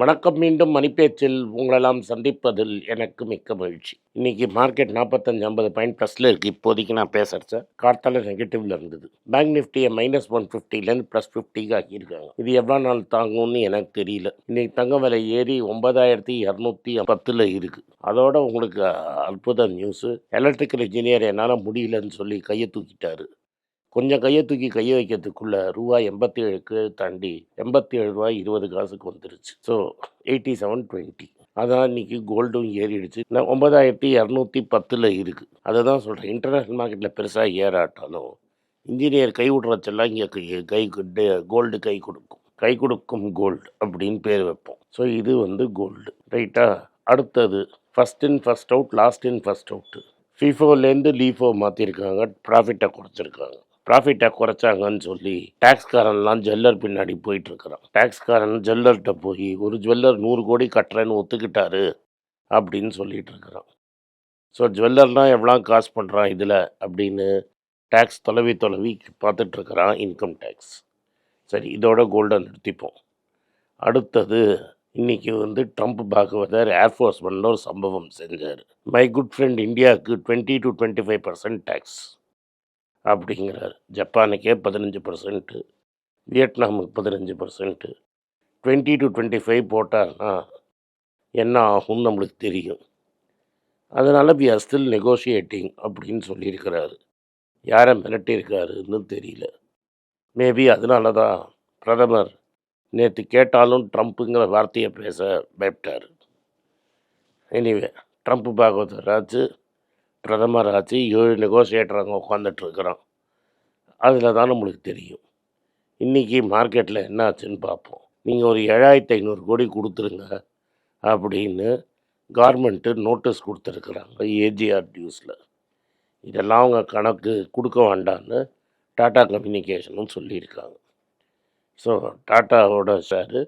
வணக்கம் மீண்டும் மணிப்பேச்சில் உங்களெல்லாம் சந்திப்பதில் எனக்கு மிக்க மகிழ்ச்சி. இன்னைக்கு மார்க்கெட் நாற்பத்தஞ்சு ஐம்பது பாயிண்ட் ப்ளஸில் இருக்குது இப்போதைக்கு நான் பேசுகிறச்ச கார்த்தால நெகட்டிவ்ல இருந்தது. பேங்க் நிஃப்டியை மைனஸ் ஒன் ஃபிஃப்டிலேருந்து ப்ளஸ் ஃபிஃப்டிக்கு ஆக்கியிருக்காங்க. இது எவ்வளோ நாள் தாங்கும்னு எனக்கு தெரியல. இன்னைக்கு தங்க விலை ஏறி ஒன்பதாயிரத்தி இரநூத்தி பத்தில் இருக்குது அதோட உங்களுக்கு அற்புத நியூஸு எலக்ட்ரிக்கல் இன்ஜினியர் என்னால் முடியலன்னு சொல்லி கையை தூக்கிட்டாரு. கொஞ்சம் கையை தூக்கி கையை வைக்கிறதுக்குள்ள ரூபாய் எண்பத்தி ஏழுக்கு தாண்டி எண்பத்தி ஏழு ரூபாய் இருபது காசுக்கு வந்துருச்சு. ஸோ எயிட்டி செவன் டுவெண்ட்டி அதான் இன்னைக்கு கோல்டும் ஏறிடுச்சு. நான் ஒன்பதாயிரத்தி இரநூத்தி பத்தில் இருக்குது அதை தான் சொல்கிறேன் இன்டர்நேஷ்னல் மார்க்கெட்டில் பெருசாக ஏறாட்டாலும் இன்ஜினியர் கை விடுறச்செல்லாம் இங்கே கை கோல்டு கை கொடுக்கும். கை கொடுக்கும் கோல்டு அப்படின்னு பேர் வைப்போம். ஸோ இது வந்து கோல்டு ரைட்டா அடுத்தது first in first out last in first out ஃபிஃபோலேருந்து LIFO மாற்றிருக்காங்க ப்ராஃபிட்டை குறைச்சிருக்காங்க. ப்ராஃபிட்டை குறைச்சாங்கன்னு சொல்லி டேக்ஸ்காரன்லாம் ஜுவல்லர் பின்னாடி போயிட்டு இருக்கிறான் டேக்ஸ்காரன் ஜுவல்லர்கிட்ட போய் ஒரு ஜுவல்லர் நூறு கோடி கட்டுறேன்னு ஒத்துக்கிட்டாரு அப்படின்னு சொல்லிட்டு இருக்கிறான் ஸோ ஜுவல்லர்லாம் எவ்வளோ காசு பண்ணுறான் இதில் அப்படின்னு டேக்ஸ் தொலைவி தொலைவி பார்த்துட்டு இருக்கிறான் இன்கம் டேக்ஸ் சரி இதோட கோல்டை நிறுத்திப்போம். அடுத்தது இன்றைக்கி வந்து ட்ரம்ப் பாகவதர் ஏர்ஃபோர்ஸ் ஒன்ல ஒரு சம்பவம் செஞ்சார். மை குட் ஃப்ரெண்ட் இந்தியாவுக்கு twenty two twenty five percent tax அப்படிங்கிறார். ஜப்பானுக்கே பதினஞ்சு பர்சன்ட்டு வியட்நாமுக்கு பதினஞ்சு percent twenty two twenty five போட்டார்னா என்ன ஆகும்னு நம்மளுக்கு தெரியும். அதனால் வி ஆர் ஸ்டில் நெகோஷியேட்டிங் அப்படின்னு சொல்லியிருக்கிறாரு. யாரை மிரட்டியிருக்காருன்னு தெரியல. மேபி அதனால தான் பிரதமர் நேற்று கேட்டாலும் ட்ரம்ப்புங்கிற வார்த்தையை பேச பயப்பட்டார். எனிவே ட்ரம்ப் பாகவதர் பிரதமர் ஆச்சு ஏழு நெகோசியேட்டர் அங்கே உட்காந்துட்ருக்குறோம் அதில் தான் நம்மளுக்கு தெரியும். இன்றைக்கி மார்க்கெட்டில் என்ன ஆச்சுன்னு பார்ப்போம் நீங்கள் ஒரு ஏழாயிரத்தி ஐநூறு கோடி கொடுத்துருங்க அப்படின்னு கார்மெண்ட்டு நோட்டீஸ் கொடுத்துருக்குறாங்க ஏஜிஆர் டியூஸில் இதெல்லாம் அவங்க கணக்கு கொடுக்க வேண்டான்னு டாட்டா கம்யூனிகேஷனும் சொல்லியிருக்காங்க. ஸோ டாட்டாவோட ஷேரு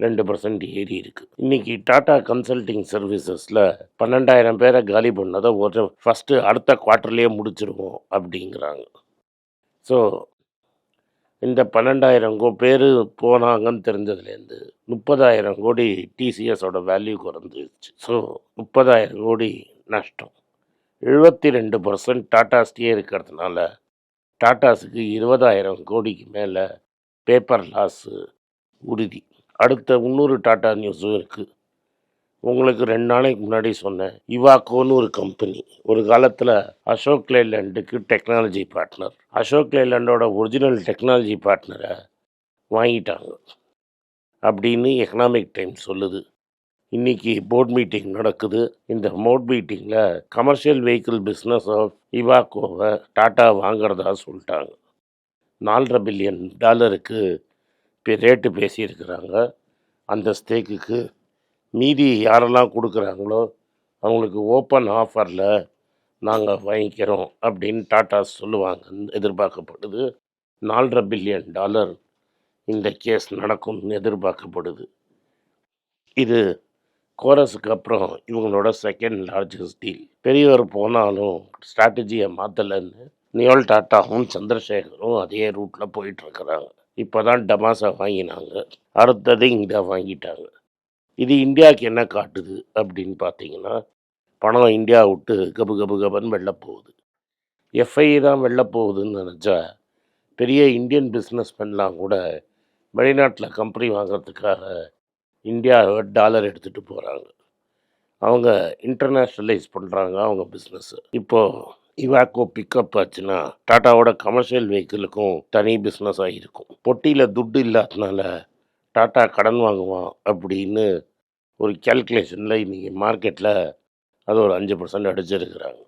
ரெண்டு பர்சன்ட் ஏறி இருக்குது இன்றைக்கி டாடா கன்சல்டிங் சர்வீசஸில் பன்னெண்டாயிரம் பேரை காலி பண்ணதை ஒரு ஃபஸ்ட்டு அடுத்த குவார்ட்டர்லேயே முடிச்சிருவோம் அப்படிங்கிறாங்க. ஸோ இந்த பன்னெண்டாயிரம் கோ பேர் போனாங்கன்னு தெரிஞ்சதுலேருந்து முப்பதாயிரம் கோடி டிசிஎஸோட வேல்யூ குறைஞ்சிருச்சு. ஸோ முப்பதாயிரம் கோடி நஷ்டம். எழுபத்தி ரெண்டு பர்சன்ட் டாட்டாஸ்டியே இருக்கிறதுனால டாட்டாஸுக்கு இருபதாயிரம் கோடிக்கு மேலே பேப்பர் லாஸு உறுதி. அடுத்த இன்னொரு டாட்டா நியூஸும் இருக்குது உங்களுக்கு ரெண்டு நாளைக்கு முன்னாடி சொன்னேன். இவாக்கோன்னு ஒரு கம்பெனி. ஒரு காலத்தில் அசோக் லேலண்டுக்கு டெக்னாலஜி பார்ட்னர். அசோக் லேலண்டோட ஒரிஜினல் டெக்னாலஜி பார்ட்னரை வாங்கிட்டாங்க. அப்படின்னு எக்கனாமிக் டைம்ஸ் சொல்லுது. இன்றைக்கி போர்ட் மீட்டிங் நடக்குது. இந்த போர்ட் மீட்டிங்கில் கமர்ஷியல் வெஹிக்கிள் பிஸ்னஸ் ஆஃப் இவாக்கோவை டாட்டா வாங்குறதா சொல்லிட்டாங்க. நாலரை பில்லியன் டாலருக்கு ரேட்டு பேசியிருக்கிறாங்க. அந்த ஸ்டேக்குக்கு மீதி யாரெல்லாம் கொடுக்குறாங்களோ அவங்களுக்கு ஓப்பன் ஆஃபரில் நாங்கள் வாங்கிக்கிறோம் அப்படின்னு டாட்டா சொல்லுவாங்கன்னு எதிர்பார்க்கப்படுது. நாலரை பில்லியன் டாலர் இந்த கேஸ் நடக்கும்னு எதிர்பார்க்கப்படுது. இது கோரஸுக்கு அப்புறம் இவங்களோட செகண்ட் லார்ஜஸ்ட் டீல் பெரியவர் போனாலும் ஸ்ட்ராட்டஜியை மாற்றலைன்னு நியோல் டாட்டாவும் சந்திரசேகரும் அதே ரூட்டில் போயிட்டுருக்கிறாங்க இப்போ தான் டமாசா வாங்கினாங்க. அடுத்தது இங்கே வாங்கிட்டாங்க. இது இந்தியாவுக்கு என்ன காட்டுது அப்படின்னு பார்த்தீங்கன்னா பணம் இந்தியா விட்டு கபு கபு கபன்னு வெளில போகுது. எஃப்ஐ தான் வெளில போகுதுன்னு நினச்சா பெரிய இந்தியன் பிஸ்னஸ்மேன்லாம் கூட வெளிநாட்டில் கம்பெனி வாங்கிறதுக்காக இந்தியா டாலர் எடுத்துகிட்டு போகிறாங்க அவங்க இன்டர்நேஷ்னலைஸ் பண்ணுறாங்க அவங்க பிஸ்னஸ்ஸு இப்போது இவாக்கோ பிக்கப் ஆச்சுன்னா டாட்டாவோட கமர்ஷியல் வெஹிக்கிளுக்கும் தனி பிஸ்னஸ் ஆகியிருக்கும் பொட்டியில் துட்டு இல்லாதனால டாட்டா கடன் வாங்குவான் அப்படின்னு ஒரு கேல்குலேஷனில் இன்றைக்கி மார்க்கெட்டில் அது ஒரு அஞ்சு பர்சன்ட் அடிச்சிருக்கிறாங்க.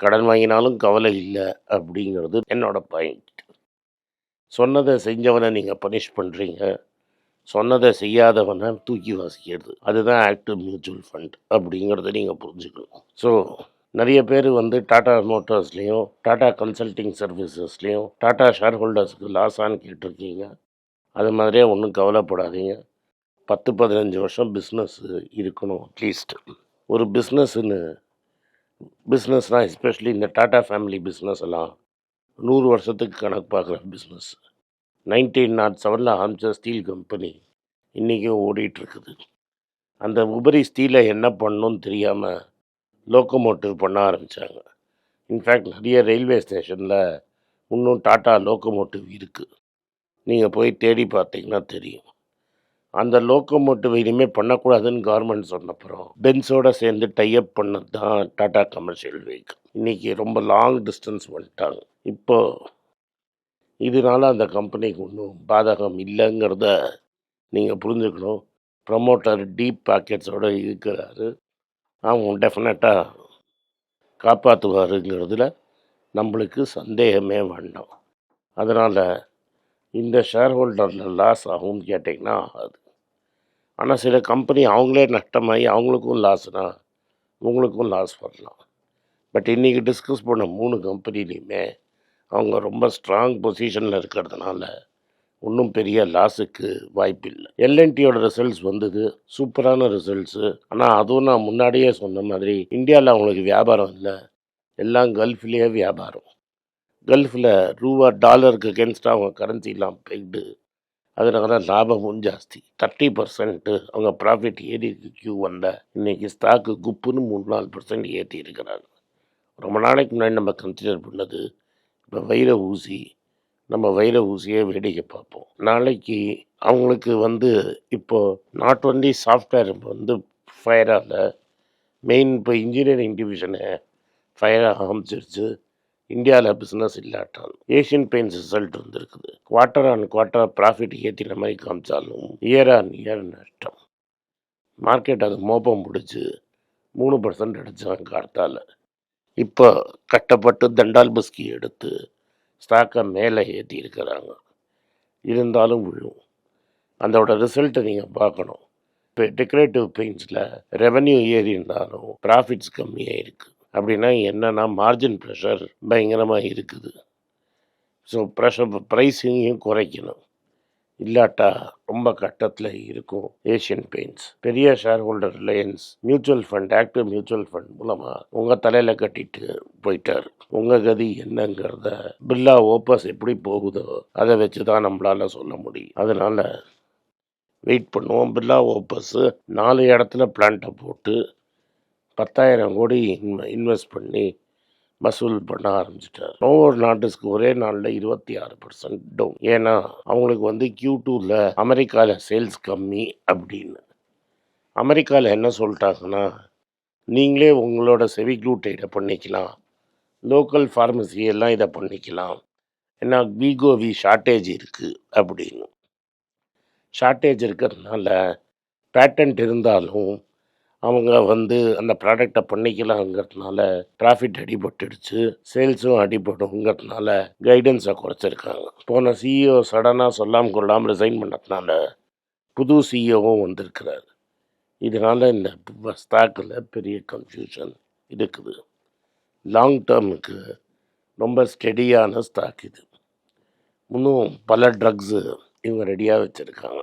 கடன் வாங்கினாலும் கவலை இல்லை அப்படிங்கிறது என்னோடய பாயிண்ட் சொன்னதை செஞ்சவனை நீங்கள் பனிஷ் பண்ணுறீங்க சொன்னதை செய்யாதவனை தூக்கி வாசிக்கிறது. அதுதான் ஆக்டிவ் மியூச்சுவல் ஃபண்ட் அப்படிங்கிறத நீங்கள் புரிஞ்சுக்கணும். ஸோ நிறைய பேர் வந்து டாடா மோட்டார்ஸ்லேயும் டாடா கன்சல்டிங் சர்வீசஸ்லேயும் டாடா ஷேர் ஹோல்டர்ஸுக்கு லாஸான்னு கேட்டிருக்கீங்க. அது மாதிரியே ஒன்றும் கவலைப்படாதீங்க. பத்து பதினஞ்சு வருஷம் பிஸ்னஸ் இருக்கணும் அட்லீஸ்ட் ஒரு பிஸ்னஸ்ன்னு பிஸ்னஸ்னால் எஸ்பெஷலி இந்த டாடா ஃபேமிலி பிஸ்னஸ் எல்லாம் நூறு வருஷத்துக்கு கணக்கு பார்க்குற பிஸ்னஸ் நைன்டீன் நாட் செவனில் ஆரம்பித்த ஸ்டீல் கம்பெனி இன்றைக்கும் ஓடிட்டுருக்குது அந்த உபரி ஸ்டீலை என்ன பண்ணணும்னு தெரியாமல் லோக்கோமோட்டிவ் பண்ண ஆரம்பித்தாங்க இன்ஃபேக்ட் நிறைய ரயில்வே ஸ்டேஷனில் இன்னும் டாட்டா லோக்கோமோட்டிவ் இருக்குது நீங்கள் போய் தேடி பார்த்தீங்கன்னா தெரியும். அந்த லோக்கோமோட்டிவ் இனிமேல் பண்ணக்கூடாதுன்னு கவர்மெண்ட் சொன்னப்புறம் பென்ஸோட சேர்ந்து டைப் பண்ணது தான் டாட்டா கமர்ஷியல் வெஹிக்கிள் இன்றைக்கி ரொம்ப லாங் டிஸ்டன்ஸ் வந்துட்டாங்க. இப்போ இதனால அந்த கம்பெனிக்கு ஒன்றும் பாதகம் இல்லைங்கிறத நீங்கள் புரிஞ்சுக்கணும். ப்ரமோட்டர் டீப் பாக்கெட்ஸோட இருக்கிறாரு. அவங்க டெஃபினட்டாக காப்பாற்றுவாருங்கிறதுல நம்மளுக்கு சந்தேகமே வேண்டாம். அதனால் இந்த ஷேர் ஹோல்டரில் லாஸ் ஆகும்னு கேட்டிங்கன்னா ஆகாது. ஆனால் சில கம்பெனி அவங்களே நஷ்டமாகி அவங்களுக்கும் லாஸ்னா உங்களுக்கும் லாஸ் வரலாம். பட் இன்றைக்கி டிஸ்கஸ் பண்ண மூணு கம்பெனிலையுமே அவங்க ரொம்ப ஸ்ட்ராங் பொசிஷனில் இருக்கிறதுனால ஒன்றும் பெரிய லாஸுக்கு வாய்ப்பில்லை. எல்என்டியோட ரிசல்ட்ஸ் வந்தது. சூப்பரான ரிசல்ட்ஸு ஆனால் அதுவும் நான் முன்னாடியே சொன்ன மாதிரி இந்தியாவில் அவங்களுக்கு வியாபாரம் இல்லை. எல்லாம் கல்ஃப்லேயே வியாபாரம். கல்ஃபில் ரூபா டாலருக்கு அகேன்ஸ்டாக அவங்க கரன்சிலாம் போயிட்டு அதனால லாபமும் ஜாஸ்தி. தேர்ட்டி பர்சன்ட்டு அவங்க ப்ராஃபிட் ஏறி இருக்கு கியூ வந்த இன்றைக்கி ஸ்டாக்கு குப்புன்னு மூணு நாலு பர்சன்ட் ஏற்றி இருக்கிறாங்க ரொம்ப நாளைக்கு முன்னாடி நம்ம கன்சிடர் பண்ணது இப்போ வைர ஊசி நம்ம வைர ஊசியை வேடிக்கை பார்ப்போம். நாளைக்கு அவங்களுக்கு வந்து இப்போது நாட் ஒன்லி சாஃப்ட்வேர் வந்து ஃபயராக மெயின் இப்போ இன்ஜினியரிங் டிவிஷனை ஃபயராக ஆரம்பிச்சிருச்சு. இந்தியாவில் பிஸ்னஸ் இல்லாட்டாலும் ஏஷியன் பெயிண்ட்ஸ் ரிசல்ட் வந்துருக்குது. குவார்ட்டர் ஆன் குவார்ட்டர் ப்ராஃபிட் ஏற்றின மாதிரி காமிச்சாலும் இயர் ஆன் இயர் நஷ்டம் மார்க்கெட் அது மோப்பம் பிடிச்சி மூணு பர்சன்ட் அடித்தாங்க கார்த்தால் இப்போ கட்டப்பட்டு தண்டால் பிஸ்கி எடுத்து ஸ்டாக்கை மேலே ஏற்றி இருக்கிறாங்க. இருந்தாலும் விழும். அதோட ரிசல்ட்டை நீங்கள் பார்க்கணும். இப்போ டெக்கரேட்டிவ் பெயிண்ட்ஸில் ரெவன்யூ ஏறி இருந்தாலும் ப்ராஃபிட்ஸ் கம்மியாக இருக்குது அப்படின்னா என்னென்னா மார்ஜின் ப்ரெஷர் பயங்கரமாக இருக்குது. ஸோ ப்ரெஷர் ப்ரைஸிங்கையும் குறைக்கணும். இல்லாட்டா ரொம்ப கட்டத்தில் இருக்கும் ஏஷியன் பெயிண்ட்ஸ் பெரிய share holder Reliance mutual fund active mutual fund மூலமாக உங்கள் தலையில் கட்டிட்டு போயிட்டார். உங்கள் கதி என்னங்கிறத பில்லா ஓப்பஸ் எப்படி போகுதோ அதை வச்சு தான் நம்மளால் சொல்ல முடியும். அதனால் வெயிட் பண்ணுவோம். பில்லா ஓப்பஸு நாலு இடத்துல பிளான்ட்டை போட்டு பத்தாயிரம் கோடி இன்வெஸ்ட் பண்ணி வசூல் பண்ண ஆரம்பிச்சிட்டார். ஒவ்வொரு நாட்டுக்கு ஒரே நாளில் இருபத்தி ஆறு பர்சன்ட் டவுன் ஏன்னா அவங்களுக்கு வந்து கியூ டூவில் அமெரிக்காவில் சேல்ஸ் கம்மி அப்படின்னு. அமெரிக்காவில் என்ன சொல்லிட்டாங்கன்னா நீங்களே உங்களோட செவிக்ளூட்டைடை பண்ணிக்கலாம். லோக்கல் ஃபார்மசி எல்லாம் இதை பண்ணிக்கலாம். ஏன்னா பிகோவி ஷார்ட்டேஜ் இருக்குது அப்படின்னு. ஷார்ட்டேஜ் இருக்கிறதுனால பேட்டன்ட் இருந்தாலும் அவங்க வந்து அந்த ப்ராடக்டை பண்ணிக்கலாங்கிறதுனால ப்ராஃபிட் அடிபட்டுடுச்சு. சேல்ஸும் அடிபடுங்கிறதுனால கைடன்ஸை குறைச்சிருக்காங்க. போன சிஇஓ சடனாக சொல்லாமல் கொள்ளாமல் ரிசைன் பண்ணதுனால புது சிஇஓவும் வந்திருக்கிறார். இதனால் இந்த ஸ்டாக்கில் பெரிய கன்ஃபியூஷன் இருக்குது. லாங் டேர்முக்கு ரொம்ப ஸ்டெடியான ஸ்டாக் இது. இன்னும் பல ட்ரக்ஸு இவங்க ரெடியாக வச்சுருக்காங்க.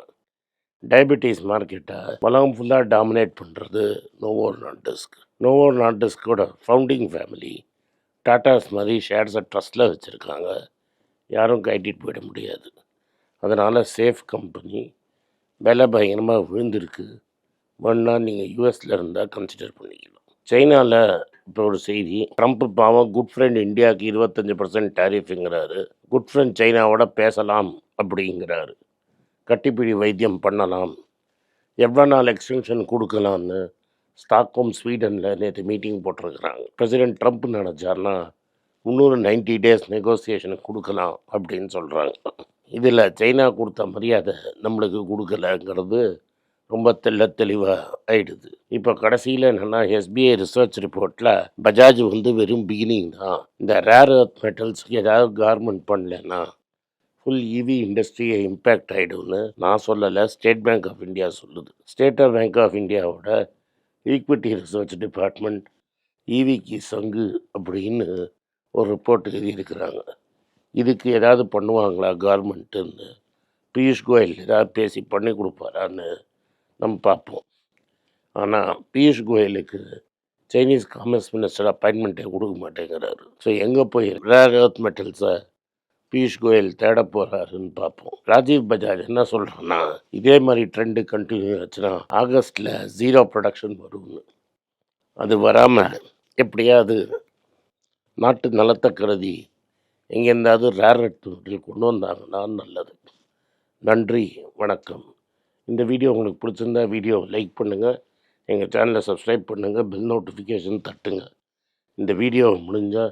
டயபெட்டிஸ் மார்க்கெட்டை உலகம் ஃபுல்லாக டாமினேட் பண்ணுறது நோவோர் நாட்டிஸ்க் நோவோர் நாட்டிஸ்கோட ஃபவுண்டிங் ஃபேமிலி டாட்டாஸ் மாதிரி ஷேர்ஸை ட்ரஸ்ட்டில் வச்சுருக்காங்க. யாரும் கைட்டிட்டு போயிட முடியாது. அதனால் சேஃப் கம்பெனி விலை பயங்கரமாக விழுந்திருக்கு. வேணா நீங்கள் யூஎஸில் இருந்தால் கன்சிடர் பண்ணிக்கலாம். சைனாவில் இப்போ ஒரு செய்தி ட்ரம்ப் பாவம் குட் ஃப்ரெண்ட் இந்தியாவுக்கு இருபத்தஞ்சி பர்சன்ட் டேரிஃபுங்கிறாரு குட் ஃப்ரெண்ட் சைனாவோட பேசலாம் அப்படிங்கிறாரு. கட்டிப்பிடி வைத்தியம் பண்ணலாம். எவ்வளோ நாள் எக்ஸ்டென்ஷன் கொடுக்கலான்னு ஸ்டாக்ஹோம் ஸ்வீடனில் நேற்று மீட்டிங் போட்டிருக்கிறாங்க. பிரசிடென்ட் ட்ரம்ப் நினச்சார்னா இன்னொரு நைன்டி டேஸ் நெகோசியேஷனுக்கு கொடுக்கலாம் அப்படின்னு சொல்கிறாங்க இதில் சைனா கொடுத்த மரியாதை நம்மளுக்கு கொடுக்கலங்கிறது ரொம்ப தெள்ள தெளிவாக ஆயிடுது. இப்போ கடைசியில் என்னென்னா எஸ்பிஐ ரிசர்ச் ரிப்போர்ட்டில் பஜாஜ் வந்து வெறும் பிகினிங் தான். இந்த ரேர் அர்த் மெட்டல்ஸ்க்கு ஏதாவது கார்மெண்ட் பண்ணலன்னா ஃபுல் இவி இண்டஸ்ட்ரியை இம்பேக்ட் ஆகிடும்னு நான் சொல்லலை ஸ்டேட் பேங்க் ஆஃப் இந்தியா சொல்லுது. ஸ்டேட் பேங்க் ஆஃப் இந்தியாவோட ஈக்விட்டி ரிசர்ச் டிபார்ட்மெண்ட் ஈவிக்கு சங்கு அப்படின்னு ஒரு ரிப்போர்ட் எழுதியிருக்கிறாங்க. இதுக்கு ஏதாவது பண்ணுவாங்களா கவர்மெண்ட்டுன்னு பியூஷ் கோயல் ஏதாவது பேசி பண்ணி கொடுப்பாரான்னு நம்ம பார்ப்போம். ஆனால் பியூஷ் கோயலுக்கு சைனீஸ் காமர்ஸ் மினிஸ்டர் அப்பாயின்மெண்ட்டே கொடுக்க மாட்டேங்கிறாரு. ஸோ எங்கே போய் ரேர் எர்த் மெட்டல்ஸை பியூஷ் கோயல் தேட போகிறாருன்னு பார்ப்போம். ராஜீவ் பஜாஜ் என்ன சொல்கிறான்னா இதே மாதிரி ட்ரெண்டு கண்டினியூ ஆச்சுன்னா ஆகஸ்ட்டில் ஜீரோ ப்ரொடக்ஷன் வரும்னு. அது வராமல் எப்படியாவது நாட்டு நலத்தை கருதி எங்கேருந்தாவது ரேர் மெட்டீரியல் கொண்டு வந்தாங்கன்னா நல்லது. நன்றி வணக்கம். இந்த வீடியோ உங்களுக்கு பிடிச்சிருந்தா வீடியோ லைக் பண்ணுங்கள் எங்கள் சேனலை சப்ஸ்கிரைப் பண்ணுங்கள் பெல் நோட்டிஃபிகேஷன் தட்டுங்க. இந்த வீடியோ முடிஞ்சால்